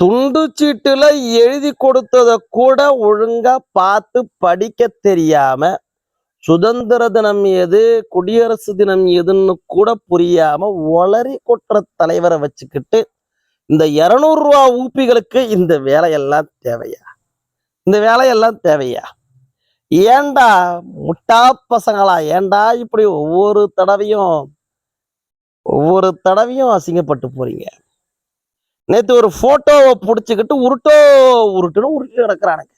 துண்டு சீட்டுல எழுதி கொடுத்தத கூட ஒழுங்கா பார்த்து படிக்க தெரியாம சுதந்திர தினம் எது குடியரசு தினம் எதுன்னு கூட புரியாம ஒளரி கொட்டுற தலைவரை வச்சுக்கிட்டு இந்த இருநூறு ரூபா ஊப்பிகளுக்கு இந்த வேலையெல்லாம் தேவையா? இந்த வேலையெல்லாம் தேவையா? ஏண்டா முட்டா பசங்களா? ஏண்டா இப்படி ஒவ்வொரு தடவையும் ஒவ்வொரு தடவையும் அசிங்கப்பட்டு போறீங்க? நேத்து ஒரு ஃபோட்டோவை பிடிச்சிக்கிட்டு உருட்டோ உருட்டுன்னு உருட்டி கிடக்குறானுங்க.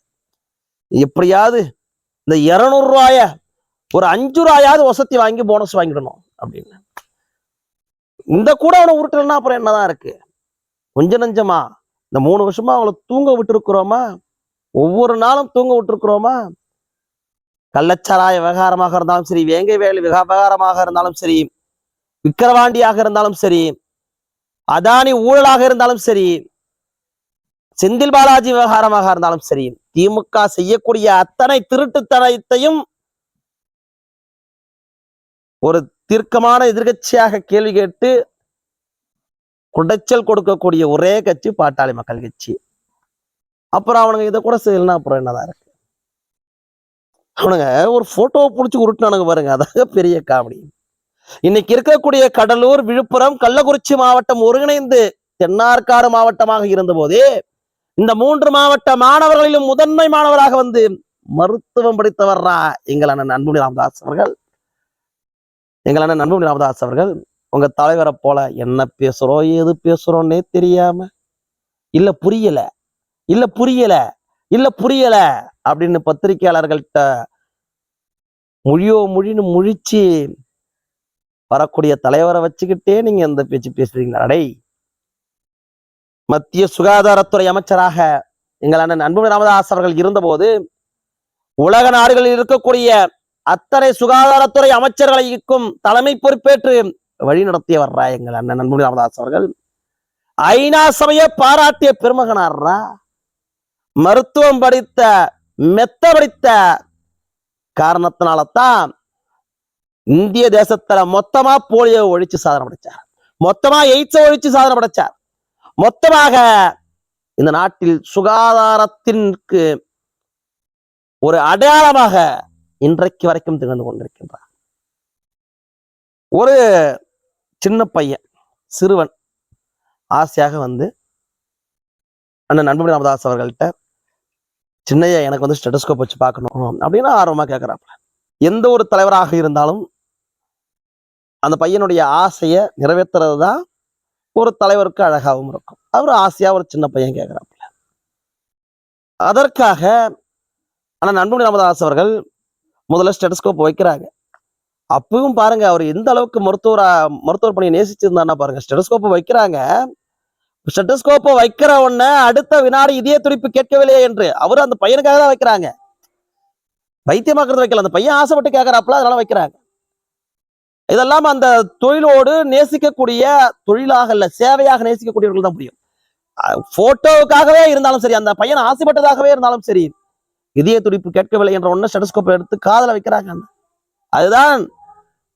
எப்படியாவது இந்த இருநூறு ரூபாய ஒரு அஞ்சு ரூபாயாவது வசதி வாங்கி போனஸ் வாங்கிடணும் அப்படின்னு. இந்த கூட அவனை உருட்டலன்னா அப்புறம் என்னதான் இருக்கு? கொஞ்ச நஞ்சமா? இந்த மூணு வருஷமா அவங்கள தூங்க விட்டுருக்குறோமா? ஒவ்வொரு நாளும் தூங்க விட்டுருக்குறோமா? கள்ளச்சாராய விவகாரமாக இருந்தாலும் சரி வேங்கை வேலை விவகாரமாக இருந்தாலும் சரி விக்கிரவாண்டியாக இருந்தாலும் சரி அதானி ஊழலாக இருந்தாலும் சரி செந்தில் பாலாஜி விவகாரமாக இருந்தாலும் சரி திமுக செய்யக்கூடிய அத்தனை திருட்டுத்தனத்தையும் ஒரு தீர்க்கமான எதிர்கட்சியாக கேள்வி கேட்டு குடைச்சல் கொடுக்கக்கூடிய ஒரே கட்சி பாட்டாளி மக்கள் கட்சி. அப்புறம் அவனுங்க இதை கூட செய்யலன்னா அப்புறம் என்னதான் இருக்கு? அவனுங்க ஒரு போட்டோவை பிடிச்சி உருட்டுனானுங்க பாருங்க அதாங்க பெரிய காமெடி. இன்னைக்கு இருக்கக்கூடிய கடலூர் விழுப்புரம் கள்ளக்குறிச்சி மாவட்டம் ஒருங்கிணைந்து தென்னார்காடு மாவட்டமாக இருந்த போதே இந்த மூன்று மாவட்ட மாணவர்களிலும் முதன்மை மாணவராக வந்து மருத்துவம் படித்தவர்ரா எங்கள் அண்ணன் அன்புமணி ராமதாஸ் அவர்கள். எங்கள் அண்ணன் அன்புமணி ராமதாஸ் அவர்கள் உங்க தலைவரை போல என்ன பேசுறோம் ஏது பேசுறோன்னே தெரியாம இல்ல புரியல இல்ல புரியல இல்ல புரியல அப்படின்னு பத்திரிகையாளர்கள்ட்ட மொழியோ மொழின்னு முழிச்சு வரக்கூடிய தலைவரை வச்சுக்கிட்டே நீங்க இந்த பேச்சு பேசுறீங்களா அடை! மத்திய சுகாதாரத்துறை அமைச்சராக எங்கள் அண்ணன் ராமதாஸ் அவர்கள் இருந்தபோது உலக நாடுகளில் இருக்கக்கூடிய அத்தனை சுகாதாரத்துறை அமைச்சர்களைக்கும் தலைமை பொறுப்பேற்று வழி நடத்தியவர்ரா எங்கள் அண்ணன் அன்புமணி ராமதாஸ் அவர்கள். ஐநா சபையை பாராட்டிய பெருமகனார்ரா? மருத்துவம் படித்த மெத்த படித்த காரணத்தினாலதான் இந்திய தேசத்துல மொத்தமா போலியோ ஒழிச்சு சாதனை படைச்சார். மொத்தமா எய்ட்ஸ ஒழிச்சு சாதனை படைச்சார். மொத்தமாக இந்த நாட்டில் சுகாதாரத்திற்கு ஒரு அடையாளமாக இன்றைக்கு வரைக்கும் திகழ்ந்து கொண்டிருக்கின்றார். ஒரு சின்ன பையன் சிறுவன் ஆசையாக வந்து அண்ணன் நண்பமணி ராமதாஸ் அவர்கள்ட்ட சின்னையா எனக்கு வந்து ஸ்டெட்டஸ்கோப் வச்சு பார்க்கணும் அப்படின்னு ஆர்வமா கேட்குறாப்புல எந்த ஒரு தலைவராக இருந்தாலும் அந்த பையனுடைய ஆசையை நிறைவேற்றுறது தான் ஒரு தலைவருக்கு அழகாகவும் இருக்கும். அவர் ஆசையாக ஒரு சின்ன பையன் கேட்குறாப்புல. அதற்காக ஆனால் அன்புமணி ராமதாஸ் அவர்கள் முதல்ல ஸ்டெட்டஸ்கோப் வைக்கிறாங்க. அப்பவும் பாருங்க அவர் எந்த அளவுக்கு மருத்துவரா மருத்துவர் பணியை நேசிச்சிருந்தான்னா பாருங்க ஸ்டெட்டஸ்கோப்பை வைக்கிறாங்க. ஸ்டெட்டஸ்கோப்பை வைக்கிற உடனே அடுத்த வினாடி இதய துடிப்பு கேட்கவில்லையே என்று அவர் அந்த பையனுக்காக தான் வைக்கிறாங்க. வைத்தியமாக்குறது வைக்கல. அந்த பையன் ஆசைப்பட்டு கேட்கறாப்புல அதனால வைக்கிறாங்க. இதெல்லாம் அந்த தொழிலோடு நேசிக்கக்கூடிய தொழிலாக இல்ல சேவையாக நேசிக்கக்கூடியவர்கள் தான் புரியும் போட்டோவுக்காகவே இருந்தாலும் சரி அந்த பையன் ஆசைப்பட்டதாகவே இருந்தாலும் சரி இதய துடிப்பு கேட்கவில்லை என்ற ஒன்ன ஸ்டெடஸ்கோப்பை எடுத்து காதல வைக்கிறாங்க அதுதான்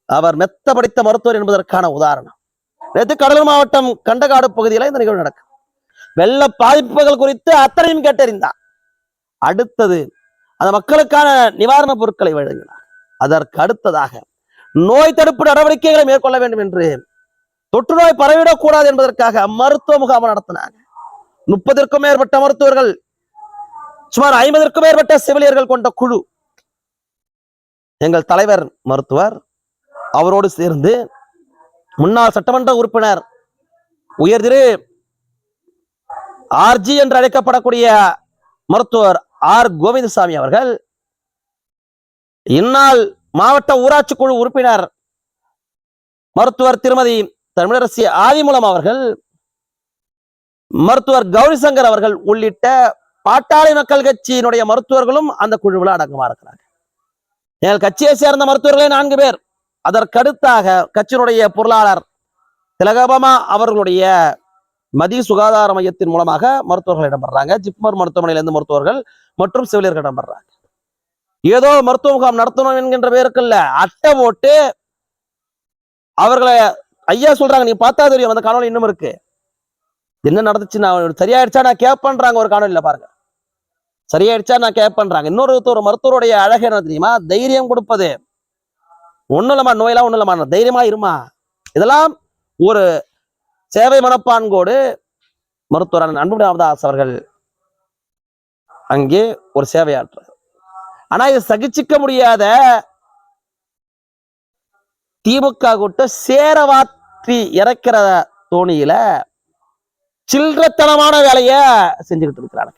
அவர் மெத்த படித்த மருத்துவர் என்பதற்கான உதாரணம். நேற்று கடலூர் மாவட்டம் கண்டகாடு பகுதியில இந்த நிகழ்வு நடக்கும் வெள்ள பாதிப்புகள் குறித்து அத்தனையும் கேட்டறிந்தார் அடுத்தது அந்த மக்களுக்கான நிவாரணப் பொருட்களை வழங்கினார். அதற்கு அடுத்ததாக நோய் தடுப்பு நடவடிக்கைகளை மேற்கொள்ள வேண்டும் என்று தொற்று நோய் பரவிடக்கூடாது என்பதற்காக மருத்துவ முகாம் நடத்தினாங்க. முப்பதற்கும் மேற்பட்ட மருத்துவர்கள் சுமார் ஐம்பதற்கும் மேற்பட்ட செவிலியர்கள் கொண்ட குழு. எங்கள் தலைவர் மருத்துவர் அவரோடு சேர்ந்து முன்னாள் சட்டமன்ற உறுப்பினர் உயர்திரு ஆர்ஜி என்று அழைக்கப்படக்கூடிய மருத்துவர் ஆர் கோவிந்தசாமி அவர்கள் இந்நாள் மாவட்ட ஊராட்சி குழு உறுப்பினர் மருத்துவர் திருமதி தமிழரசி ஆதிமூலம் அவர்கள் மருத்துவர் கௌரிசங்கர் அவர்கள் உள்ளிட்ட பாட்டாளி மக்கள் கட்சியினுடைய மருத்துவர்களும் அந்த குழுவில் அடக்கமா இருக்கிறாங்க எங்கள் கட்சியை சேர்ந்த மருத்துவர்களே நான்கு பேர். அதற்கடுத்தாக கட்சியினுடைய பொருளாளர் திலகபமா அவர்களுடைய மதிய சுகாதார மையத்தின் மூலமாக மருத்துவர்கள் இடம்பெறாங்க. ஜிப்மர் மருத்துவமனையிலிருந்து மருத்துவர்கள் மற்றும் செவிலியர்கள் இடம்பெறாங்க. ஏதோ மருத்துவ முகாம் நடத்தணும் என்கின்ற பேருக்கு இல்ல. அட்டை போட்டு அவர்களை ஐயா சொல்றாங்க நீ பார்த்தா தெரியும் அந்த காணொளி இன்னும் இருக்கு. என்ன நடந்துச்சு நான் சரியாயிடுச்சா? நான் கேப் பண்றாங்க ஒரு காணொலியில பாருங்க. சரியாயிடுச்சா? நான் கேட்பேன்றாங்க இன்னொரு ஒரு மருத்துவருடைய அழகு என்ன தெரியுமா? தைரியம் கொடுப்பது. ஒண்ணும் இல்லமா நோயெல்லாம் ஒண்ணும் இல்லமா தைரியமா இருமா. இதெல்லாம் ஒரு சேவை மனப்பான்கோடு மருத்துவர் அன்புடைய ராமதாஸ் அவர்கள் அங்கே ஒரு சேவையாற்றார் ஆனா இது சகிச்சிக்க முடியாத திமுக கூட்ட சேரவாற்றி இறக்கிற தோணியில சில்லறத்தனமான வேலைய செஞ்சுக்கிட்டு இருக்கிறாங்க